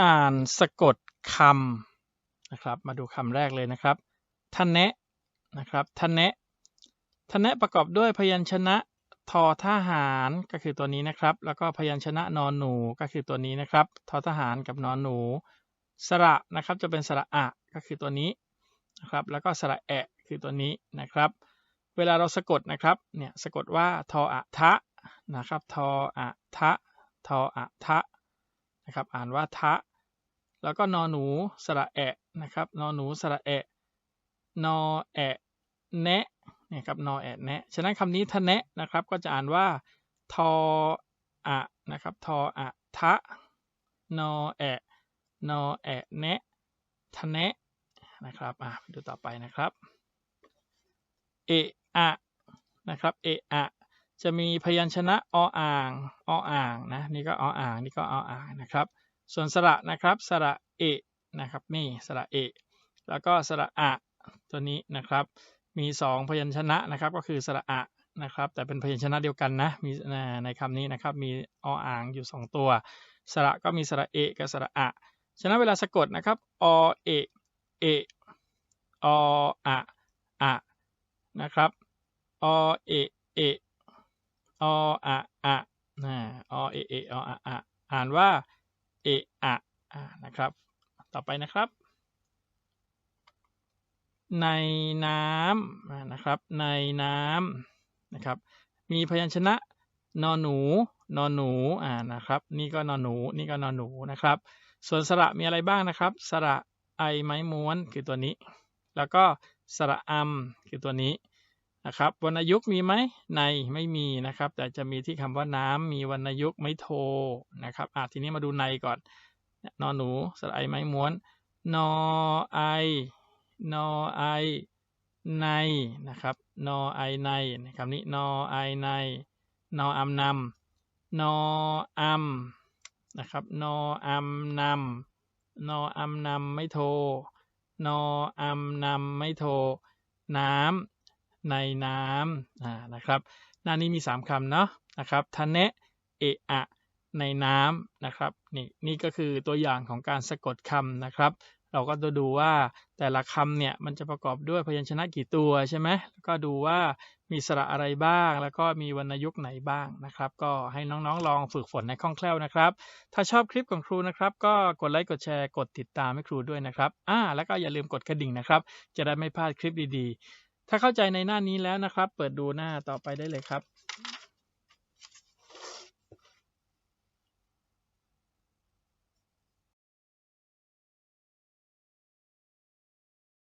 อ่านสะกดคำนะครับ มาดูคำแรกเลยนะครับทะเนะนะครับทะเนะทะเนะประกอบด้วยพยัญชนะทอทหารก็คือตัวนี้นะครับ แล้วก็พยัญชนะนอนหนูก็คือตัวนี้นะครับทอทหารกับนอนหนู สระนะครับจะเป็นสระอะก็คือตัวนี้นะครับ แล้วก็สระแอะคือตัวนี้นะครับ เวลาเราสะกดนะครับเนี่ยสะกดว่าทออะทะนะครับทออะทะทออะทะนะครับ อ่านว่าทะ แล้วก็นอหนูสระแอะนะครับนอหนูสระแอะนอแอะแนะเนี่ยครับนอแอะแนะฉะนั้นคำนี้ทะแนะนะครับก็จะอ่านว่าทออะนะครับทออะทะนอแอะนอแอะแนะทะแนะนะครับอะดูต่อไปนะครับเอะอะนะครับเอะอะจะมีพยัญชนะออ่างออ่างนะนี่ก็ออ่างนี่ก็ออ่างนะครับ ส่วนสระนะครับ สระเอะนะครับนี่สระเอะแล้วก็สระอะตัวนี้นะครับ มีสองพยัญชนะนะครับ ก็คือสระอะนะครับ แต่เป็นพยัญชนะเดียวกันนะมีในคำนี้นะครับ มีออ่างอยู่สองตัว สระก็มีสระเอะกับสระอะฉะนั้นเวลาสะกดนะครับอเอะเอะออะอะนะครับอเอะเอะออะอะนะอเอะเอะออะอะอ่านว่า เอะอะนะครับ ต่อไปนะครับ ในน้ำนะครับ ในน้ำนะครับ มีพยัญชนะนอนหนูนอนหนูอ่านะครับ นี่ก็นอนหนู นี่ก็นอนหนูนะครับ ส่วนสระมีอะไรบ้างนะครับ สระไอไม้ม้วนคือตัวนี้ แล้วก็สระอัมคือตัวนี้ นะครับวรรณยุกต์มีไหมในไม่มีนะครับ แต่จะมีที่คำว่าน้ำมีวรรณยุกต์ไม่โทนะครับอะทีนี้มาดูในก่อนนอนหนูสระไอไม้ม้วน นอไอนอไอในนะครับ นอไอในคำนี้นอไอใน นออัมนำนออัมนะครับ นออัมนำนออัมนำไม่โท นออัมนำไม่โท น้ำ ในน้ำอ่านะครับหน้านี้มี 3คำเนาะนะครับทะเนะเอะอะในน้ำนะครับนี่นี่ก็คือตัวอย่างของการสะกดคำนะครับ เราก็จะดูว่าแต่ละคำเนี่ยมันจะประกอบด้วยพยัญชนะกี่ตัวใช่ไหมแล้วก็ดูว่ามีสระอะไรบ้าง แล้วก็มีวรรณยุกต์ไหนบ้างนะครับ ก็ให้น้องๆลองฝึกฝนในคล่องแคล่วนะครับ ถ้าชอบคลิปของครูนะครับ ก็กดไลค์กดแชร์กดติดตามให้ครูด้วยนะครับอ่าแล้วก็อย่าลืมกดกระดิ่งนะครับ จะได้ไม่พลาดคลิปดีๆ ถ้าเข้าใจในหน้านี้แล้วนะครับ เปิดดูหน้าต่อไปได้เลยครับ